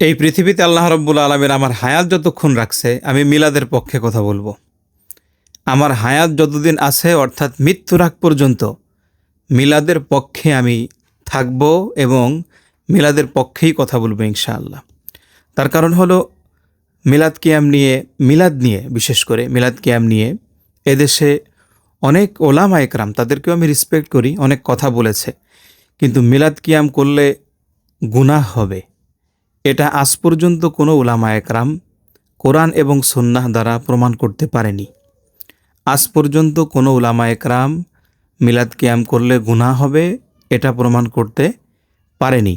এই পৃথিবীতে আল্লাহ রব্বুল আলমের আমার হায়াত যতক্ষণ রাখছে, আমি মিলাদের পক্ষে কথা বলব। আমার হায়াত যতদিন আছে, অর্থাৎ মৃত্যুর আগ পর্যন্ত, মিলাদের পক্ষে আমি থাকব এবং মিলাদের পক্ষেই কথা বলব ইনশাআল্লাহ। তার কারণ হলো, মিলাদ কিয়াম নিয়ে, মিলাদ নিয়ে, বিশেষ করে মিলাদ কিয়াম নিয়ে এদেশে অনেক ওলামা একরাম, তাদেরকেও আমি রেসপেক্ট করি, অনেক কথা বলেছে। কিন্তু মিলাদ কিয়াম করলে গুনাহ হবে। এটা আজ পর্যন্ত কোনো ওলামা একরাম, কোরআন এবং সুন্নাহ দ্বারা প্রমাণ করতে পারেনি। আজ পর্যন্ত কোনো ওলামা একরাম মিলাদ কিয়াম করলে গুনাহ হবে, এটা প্রমাণ করতে পারেনি।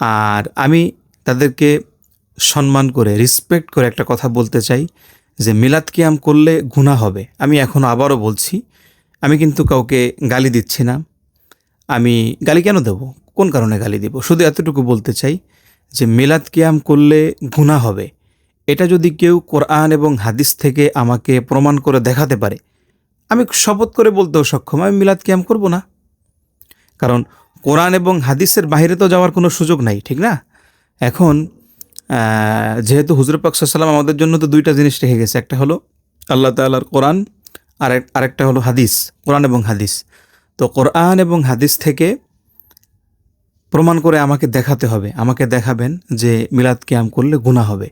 আর আমি তাদেরকে সম্মান করে রিসপেক্ট করে একটা কথা বলতে চাই যে মিলাদ কিয়াম করলে গুনাহ হবে। আমি এখন আবারও বলছি, আমি কিন্তু কাউকে গালি দিচ্ছি না। আমি গালি কেন দেব? কোন কারণে গালি দেব? শুধু এতটুকু বলতে চাই যে মিলাদ কিয়াম করলে গুনাহ হবে। এটা যদি কেউ কোরআন এবং হাদিস থেকে আমাকে প্রমাণ করে দেখাতে পারে, আমি শপথ করে বলতেও সক্ষম, আমি মিলাদ কিয়াম করব না। কারণ কোরআন এবং হাদিসের বাইরে তো যাওয়ার কোনো সুযোগ নাই, ঠিক না? এখন যেহেতু হুজুর পাক সাল্লাম আমাদের জন্য তো দুইটা জিনিস রেখে গেছে, একটা হলো আল্লাহ তাল্লাহর কোরআন, আর আরেকটা হলো হাদিস, কোরআন এবং হাদিস। তো কোরআন এবং হাদিস থেকে প্রমাণ করে আমাকে দেখাতে হবে। আমাকে দেখাবেন যে মিলাদ কিয়াম করলে গুনাহ হবে।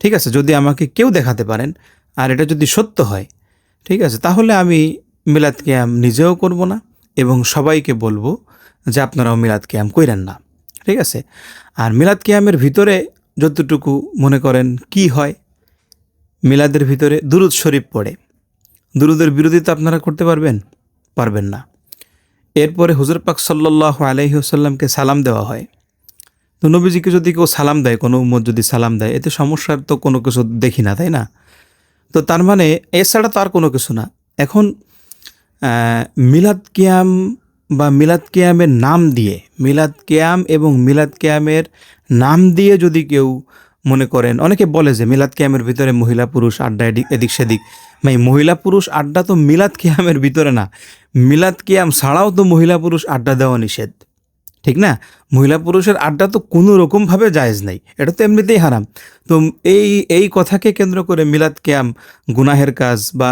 ঠিক আছে? যদি আমাকে কেউ দেখাতে পারেন, আর এটা যদি সত্য হয়, ঠিক আছে? তাহলে আমি মিলাদ কিয়াম নিজেও করব না এবং সবাইকে বলব যে আপনারাও মিলাদ কিয়াম কইরেন না। ঠিক আছে? আর মিলাদ কিয়ামের ভিতরে যতটুকু মনে করেন কি হয়, মিলাদের ভিতরে দুরুদ শরীফ পড়ে। দুরুদের বিরোধিতা আপনারা করতে পারবেন? পারবেন না। এরপরে হুজুর পাক সাল্লাহ আলহিহসাল্লামকে সালাম দেওয়া হয়। তো নবীজিকে যদি কেউ সালাম দেয়, কোনো উম্মত যদি সালাম দেয়, এতে সমস্যার তো কোনো কিছু দেখি না, তাই না? তো তার মানে এছাড়া তো আর কোনো কিছু না। এখন মিলাদ কিয়াম বা মিলাদ কিয়ামের নাম দিয়ে, মিলাদ কিয়াম এবং মিলাদ কিয়ামের নাম দিয়ে যদি কেউ মনে করেন। অনেকে বলে যে মিলাদ কিয়ামের ভিতরে মহিলা পুরুষ আড্ডা এদিক এদিক সেদিক। ভাই, মহিলা পুরুষ আড্ডা তো মিলাদ কিয়ামের ভিতরে না। মিলাদ কিয়াম ছাড়াও তো মহিলা পুরুষ আড্ডা দেওয়া নিষেধ। ঠিক না? মহিলা পুরুষের আড্ডা তো কোনো রকমভাবে জায়েজ নাই। এটা তো এমনিতেই হারাম। তো এই এই কথাকে কেন্দ্র করে মিলাদ ক্যাম গুনাহের কাজ বা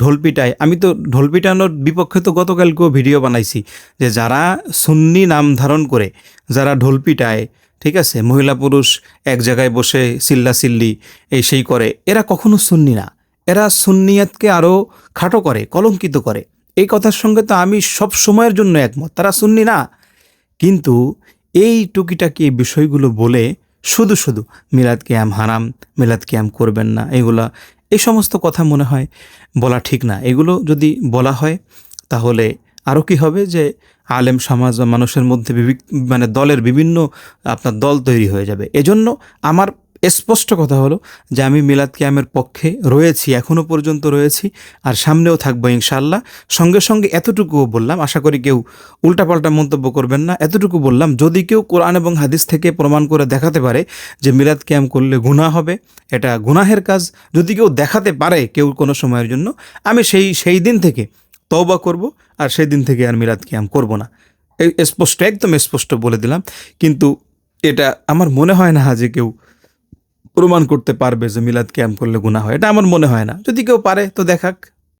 ঢোলপিটায় আমি তো ঢোলপিটানোর বিপক্ষে তো গতকালকেও ভিডিও বানাইছি যে যারা সুন্নি নাম ধারণ করে, যারা ঢোল পিটায় ঠিক আছে? মহিলা পুরুষ এক জায়গায় বসে চিল্লা চিল্লি এই সেই করে। এরা কখনো সুন্নি না। এরা সুন্নিয়াতকে আরও খাটো করে, কলঙ্কিত করে। এই কথার সঙ্গে তো আমি সব সময়ের জন্য একমত। তারা সুন্নি না। কিন্তু এই টুকিটাকি বিষয়গুলো বলে শুধু শুধু মিলাদ কিয়াম হারাম, মিলাদ কিয়াম করবেন না, এগুলা এই সমস্ত কথা মনে হয় বলা ঠিক না। এগুলো যদি বলা হয়, তাহলে আরও কি হবে যে আলেম সমাজ বা মানুষের মধ্যে মানে দলের বিভিন্ন আপনার দল তৈরি হয়ে যাবে। এজন্য আমার স্পষ্ট কথা হলো যে আমি মিলাদ কিয়ামের পক্ষে রয়েছি এখনও পর্যন্ত রয়েছি আর সামনেও থাকব ইনশাল্লাহ সঙ্গে সঙ্গে এতটুকুও বললাম, আশা করি কেউ উল্টাপাল্টা মন্তব্য করবেন না, এতটুকু বললাম, যদি কেউ কোরআন এবং হাদিস থেকে প্রমাণ করে দেখাতে পারে যে মিলাদ ক্যাম করলে গুনাহ হবে, এটা গুনাহের কাজ। যদি কেউ দেখাতে পারে কেউ কোনো সময়ের জন্য, আমি সেই সেই দিন থেকে তওবা করব আর সেই দিন থেকে আর মিলাদ কিয়াম করব না। এই স্পষ্ট, একদম স্পষ্ট বলে দিলাম। কিন্তু এটা আমার মনে হয় না যে কেউ প্রমাণ করতে পারবে যে মিলাদ ক্যাম্প করলে গুণা হয়। এটা আমার মনে হয় না। যদি কেউ পারে তো দেখাক।